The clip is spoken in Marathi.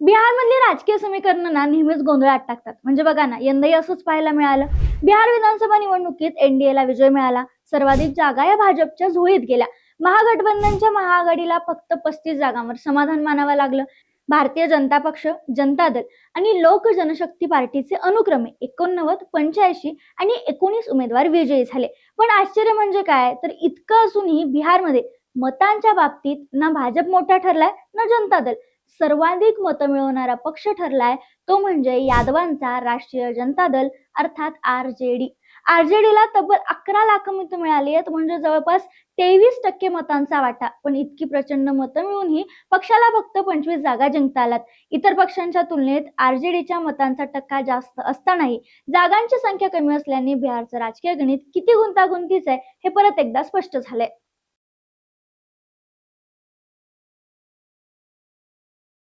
बिहारमधली राजकीय समीकरण ना नेहमीच गोंधळात टाकतात. म्हणजे बघा ना यंदाही असंच पाहायला मिळालं. बिहार विधानसभा निवडणुकीत एनडीएला विजय मिळाला. सर्वाधिक जागा या भाजपच्या झोळीत गेल्या. महागठबंधनच्या महाआघाडीला फक्त पस्तीस जागांवर समाधान मानावं लागलं. भारतीय जनता पक्ष जनता दल आणि लोक जनशक्ती पार्टीचे अनुक्रमे एकोणनव्वद पंच्याऐंशी आणि एकोणीस उमेदवार विजयी झाले. पण आश्चर्य म्हणजे काय? तर इतकं असूनही बिहारमध्ये मतांच्या बाबतीत ना भाजप मोठा ठरलाय ना जनता दल. सर्वाधिक मतं मिळवणारा पक्ष ठरलाय तो म्हणजे यादवांचा राष्ट्रीय जनता दल अर्थात R J D. R J डीला तब्बल अकरा लाख मतं मिळाली आहेत म्हणजे जवळपास तेवीस टक्के मतांचा वाटा. पण इतकी प्रचंड मतं मिळूनही पक्षाला फक्त पंचवीस जागा जिंकता आल्यात इतर पक्षांच्या तुलनेत आरजेडीच्या मतांचा टक्का जास्त असतानाही जागांची संख्या कमी असल्याने बिहारचं राजकीय गणित किती गुंतागुंतीचं आहे हे परत एकदा स्पष्ट झालंय.